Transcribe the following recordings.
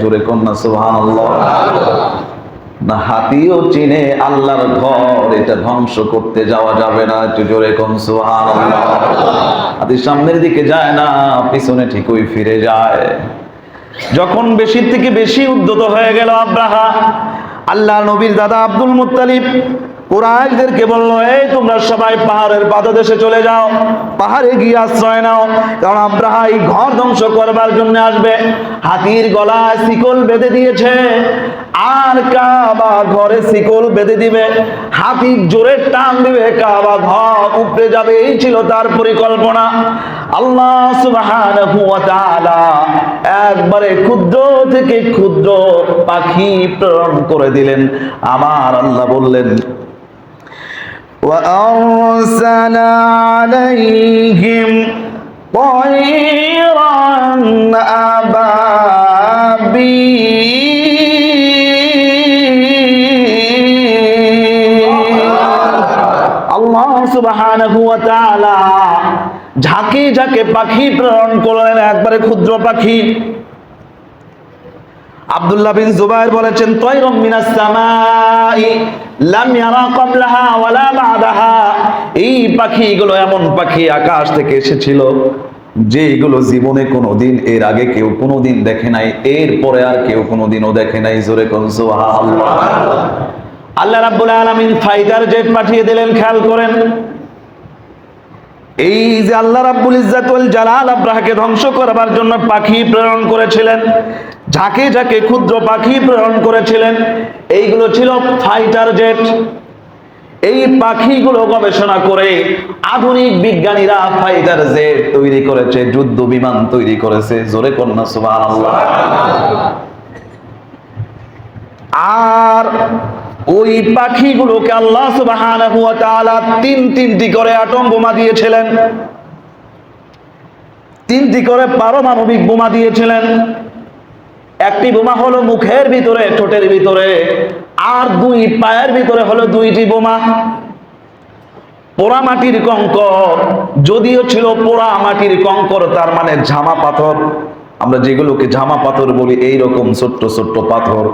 জোরে কন্যা না হাতিও চিনে আল্লাহর ঘর, এটা ধ্বংস করতে যাওয়া যাবে না, একটু জোরে কোন, সুবহানাল্লাহ। হাতি সামনের দিকে যায় না, পিছনে ঠিকই ফিরে যায়। যখন বেশি থেকে বেশি উদ্যত হয়ে গেল আব্রাহা আল্লাহ নবীর দাদা আব্দুল মুত্তালিব কুরাইশদেরকে বলল, এই তোমরা সবাই পাহাড়ের পাদদেশে চলে যাও, পাহাড়ে গিয়ে আশ্রয় নাও, কারণ আব্রাহা এই ঘর ধ্বংস করবার জন্য আসবে। হাতির গলায় শিকল বেঁধে দিয়েছে, আর কাবা ঘরে শিকল বেঁধে দিবে। হাতি জোরে টান দিবে, কাবা ঘর উপরে যাবে, এই ছিল তার পরিকল্পনা। আল্লাহ সুবহানাহু ওয়া তাআলা একবারে ক্ষুদ্র থেকে ক্ষুদ্র পাখি প্রেরণ করে দিলেন। আমার আল্লাহ বললেন وأرسل عليهم طيرا أبابيل আল্লাহ সুবহানাহু ওয়া তাআলা ঝাঁকে ঝাঁকে পাখি প্রেরণ করলেন একবারে ক্ষুদ্র পাখি আব্দুল্লাহ বিন জুবাইর বলেছেন তয়রম মিনাস সামাই লাম ইয়ারা ক্বাবলাহা ওয়ালা বাদাহা। এই পাখিগুলো এমন পাখি আকাশ থেকে এসেছিল যেগুলো জীবনে কোনোদিন, এর আগে কেউ কোনোদিন দেখে নাই, এরপরে আর কেউ কোনোদিনও দেখে নাই। জোরে কোন সুবহানাল্লাহ। আল্লাহ রাব্বুল আলামিন ফাইটার জেট পাঠিয়ে দিলেন, খেয়াল করেন। এই যে আল্লাহ রাব্বুল ইজ্জাতুল জালাল আব্রাহাকে ধ্বংস করবার জন্য পাখি প্রেরণ করেছিলেন, ঝাঁকে ঝাঁকে ক্ষুদ্র পাখি প্রেরণ করেছিলেন, এইগুলো ছিল ফাইটার জেট এই পাখিগুলো গবেষণা করে আধুনিক বিজ্ঞানীরা ফাইটার জেট তৈরি করেছে, যুদ্ধ বিমান তৈরি করেছে। জোরে কন্যা, সুবহানাল্লাহ। আর ওই পাখিগুলোকে আল্লাহ ওয়া তিন তিনটি করে আটম বোমা দিয়েছিলেন। তিনটি করে পারমাণবিক বোমা দিয়েছিলেন। একটি বোমা হলো মুখের ভিতরে, ঠোঁটের ভিতরে, আর দুই পায়ের ভিতরে হলো দুইটি বোমা। পোড়া মাটির কঙ্কর, যদিও ছিল পোড়া মাটির কঙ্কর, তার মানে ঝামা পাথর। আমরা যেগুলোকে ঝামা পাথর বলি এই রকম ছোট্ট ছোট্ট পাথর।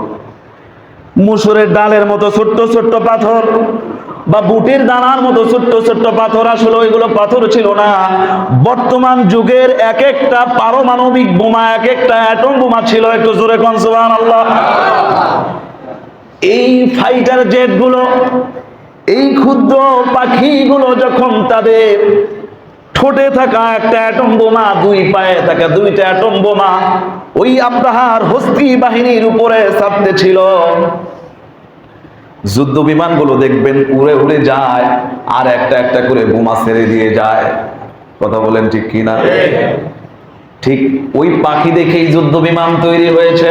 মুসুরের ডালের মতো ছোট্ট ছোট্ট পাথর বা বুটের দানার মতো ছোট্ট ছোট্ট পাথর আসলে ওইগুলো পাথর ছিল না। বর্তমান যুগের এক একটা পারমাণবিক বোমা এক একটা অ্যাটম বোমা ছিল একটু জোরে কনসবান আল্লাহ এই ফাইটার জেটগুলো এই ক্ষুদ্র পাখিগুলো যখন তাদের ঠোঁটে থাকা একটা অ্যাটম বোমা দুই পায়ে থাকা দুইটা অ্যাটম বোমা ওই আব্রাহার হস্তি বাহিনীর উপরে চাপতে ছিল। যুদ্ধ বিমানগুলো দেখবেন উড়ে উড়ে যায় আর একটা একটা করে বোমা ছেড়ে দিয়ে যায়। কথা বলেন ঠিক কি না? ঠিক ওই পাখি দেখেই যুদ্ধ বিমান তৈরি হয়েছে।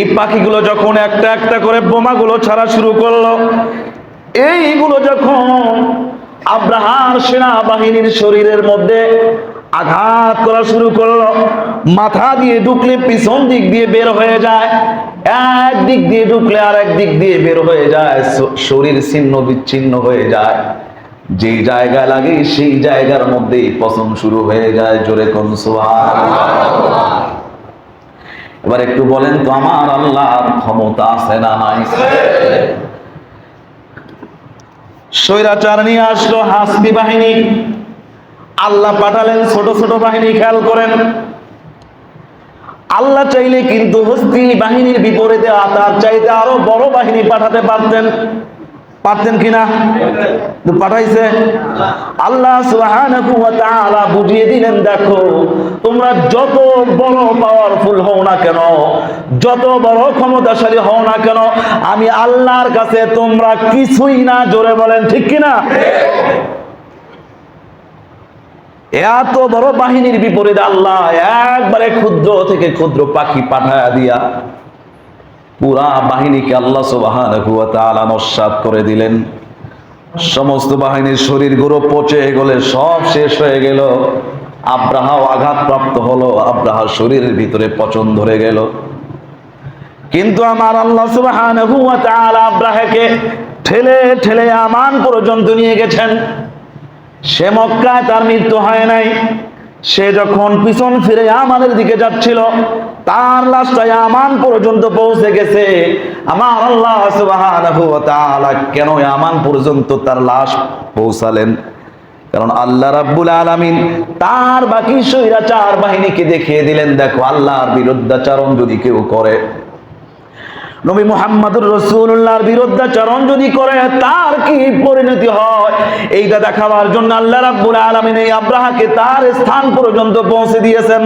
এই পাখিগুলো যখন একটা একটা করে বোমাগুলো ছাড়া শুরু করল এইগুলো যখন আব্রাহার সেনাবাহিনীর শরীরের মধ্যে আঘাত করা শুরু করল। মাথা দিয়ে ঢুকলে পিছন দিক দিয়ে বের হয়ে যায়, এক দিক দিয়ে ঢুকলে আর এক দিক দিয়ে বের হয়ে যায় শরীর ছিন্ন বিচ্ছিন্ন হয়ে যায়। যে জায়গা লাগে সেই জায়গার মধ্যেই পছন্দ শুরু হয়ে যায়, জোরে কোন এবার একটু বলেন তো, আমার আল্লাহর ক্ষমতা আছে না নাই? স্বৈরাচার নিয়ে আসলো হাসতি বাহিনী। আল্লাহ পাঠালেন ছোট ছোট বাহিনী, খেয়াল করেন। আল্লাহ চাইলে কিন্তু হস্তি বাহিনীর বিপরীতে তার চাইতে আরও বড় বাহিনী পাঠাতে পারতেন। পারতেন কিনা? পাঠাইছে। আল্লাহ বুঝিয়ে দিলেন, দেখো, তোমরা যত বড় পাওয়ারফুল হও না কেন, যত বড় ক্ষমতাশালী হও না কেন, আমি আল্লাহর কাছে তোমরা কিছুই না, জোরে বলেন, ঠিক কিনা? এত বড় বাহিনীর বিপরীত আল্লাহ, একবারে ক্ষুদ্র থেকে ক্ষুদ্র পাখি পাঠায়া দিয়া পুরা বাহিনীকে আল্লাহ সুবহানাহু ওয়া তাআলা নস্যাৎ করে দিলেন। সমস্ত বাহিনীর শরীরগুলো পচে গেলে সব শেষ হয়ে গেল। আব্রাহাও আঘাতপ্রাপ্ত হলো, আব্রাহার শরীরের ভিতরে পচন ধরে গেল। কিন্তু আমার আল্লাহ তাআলা আব্রাহাকে ঠেলে ঠেলে আমান পর্যন্ত নিয়ে গেছেন। সে মক্কায় তার মৃত্যু হয় নাই। সে যখন পিছন ফিরে আমাদের দিকে যাচ্ছিল, তার লাশটা আমান পর্যন্ত পৌঁছে গেছে। আমার আল্লাহ কেন আমান পর্যন্ত তার লাশ পৌঁছালেন? কারণ আল্লাহ রাব্বুল আলামিন তার বাকি সৈরাচার বাহিনীকে দেখিয়ে দিলেন, দেখো আল্লাহর বিরুদ্ধাচারণ যদি কেউ করে নবী মুহাম্মদুর রসুল্লাহর বিরুদ্ধাচরণ যদি করে তার কি পরিণতি হয় এইটা দেখাবার জন্য আল্লাহ রাব্বুল আলামিন এই আব্রাহাকে তার স্থান পর্যন্ত পৌঁছে দিয়েছেন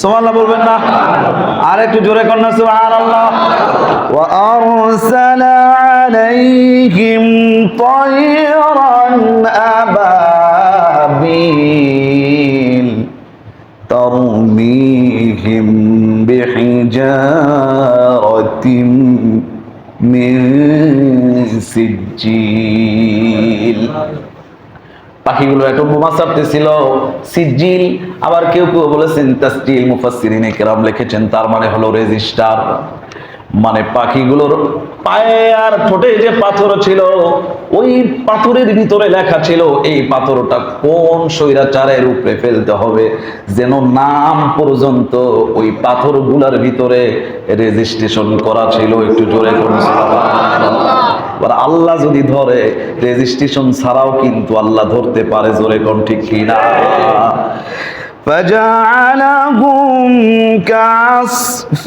সুবহানাল্লাহ বলবেন না আর একটু জোরে কন্যা সুবহানাল্লাহ ওয়া আরসালা আলাইহিম তায়রান আবাবিল ترميهم بحجارة من سجيل পাখিগুলো একটা বোমা চাপতেছিল সিজিল আবার কেউ কেউ বলেছেন তাসজিল মুফাসসিরিনে কেরাম লিখেছেন তার মানে হলো রেজিস্টার মানে পাখিগুলোর পায়ে আর ঠোঁটে যে পাথর ছিল, ওই পাথরের ভিতরে লেখা ছিল, এই পাথরটা কোন স্বৈরাচারের উপরে ফেলতে হবে? যেন নাম পর্যন্ত ওই পাথরগুলার ভিতরে রেজিস্ট্রেশন করা ছিল। একটু জোরে এবার আল্লাহ যদি ধরে রেজিস্ট্রেশন ছাড়াও কিন্তু আল্লাহ ধরতে পারে, জোরে কোন ঠিক কিনা? فجعلهم كعصف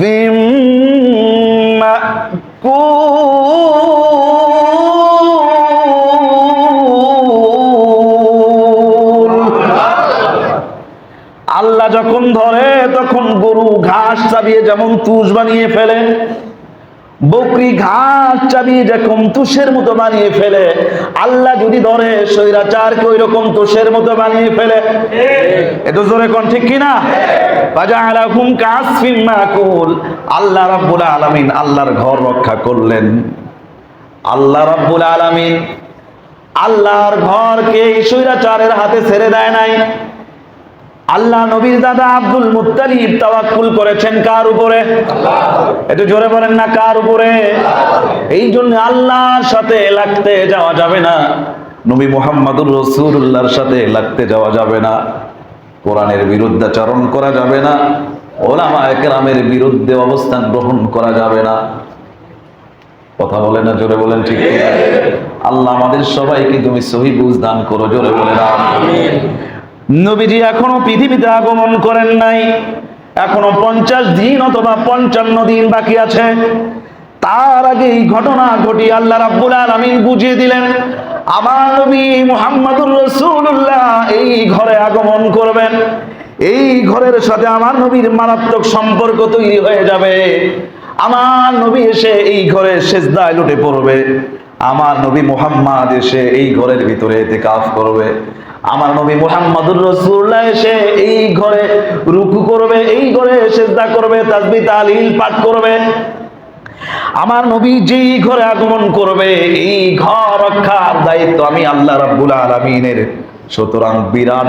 مأكول আল্লাহ যখন ধরে তখন গরু ঘাস চাবিয়ে যেমন তুষ বানিয়ে ফেলে বকরি ঘাস চাবিয়ে যেরকম তুষের মতো বানিয়ে ফেলে, আল্লাহ যদি ধরে স্বৈরাচারকে ওই রকম তুষের মতো বানিয়ে ফেলে। এটা জোরে কোন ঠিক কিনা? ফাজআলাহুম কাসফিম মাকুল। আল্লাহ রাব্বুল আলামিন আল্লাহর ঘর রক্ষা করলেন। আল্লাহ রাব্বুল আলামিন আল্লাহর ঘরকে স্বৈরাচারের হাতে ছেড়ে দেয় নাই। আল্লাহ নবীর দাদা আব্দুল মুত্তালিব তাওয়াক্কুল করেছেন কার উপরে? একটু জোরে বলেন না, কার উপরে? এই জন্য আল্লাহর সাথে লাগতে যাওয়া যাবে না। নবী মুহাম্মদুর রসুল্লাহর সাথে লাগতে যাওয়া যাবে না। কোরআনের বিরুদ্ধাচরণ করা যাবে না। ওলামা একরামের বিরুদ্ধে অবস্থান গ্রহণ করা যাবে না। কথা বলে না, জোরে বলেন ঠিক আল্লাহ আমাদের সবাইকে তুমি সহি বুঝ দান করো, জোরে বলে না নবীজি এখনও পৃথিবীতে আগমন করেন নাই। এখনও পঞ্চাশ দিন অথবা পঞ্চান্ন দিন বাকি আছে। তার আগে এই ঘটনা ঘটি আল্লাহ রাব্বুল আলামিন বুঝিয়ে দিলেন, আমার নবী মুহাম্মদুর রাসূলুল্লাহ এই ঘরে আগমন করবেন। এই ঘরের সাথে আমার নবীর মারাত্মক সম্পর্ক তৈরি হয়ে যাবে। আমার নবী এসে এই ঘরে সেজদায় লুটে পড়বে। আমার নবী মুহাম্মদ এসে এই ঘরের ভিতরে এতেকাফ করবে। আমার নবী মুহাম্মদুর রাসূলুল্লাহ এসে এই ঘরে রুকু করবে, এই ঘরে সেজদা করবে তাসবিহ তাহলিল পাঠ করবে। আমার নবী যেই ঘরে আগমন করবে, এই ঘর রক্ষার দায়িত্ব আমি আল্লাহ রাব্বুল আলামিনের। সুতরাং বিরাট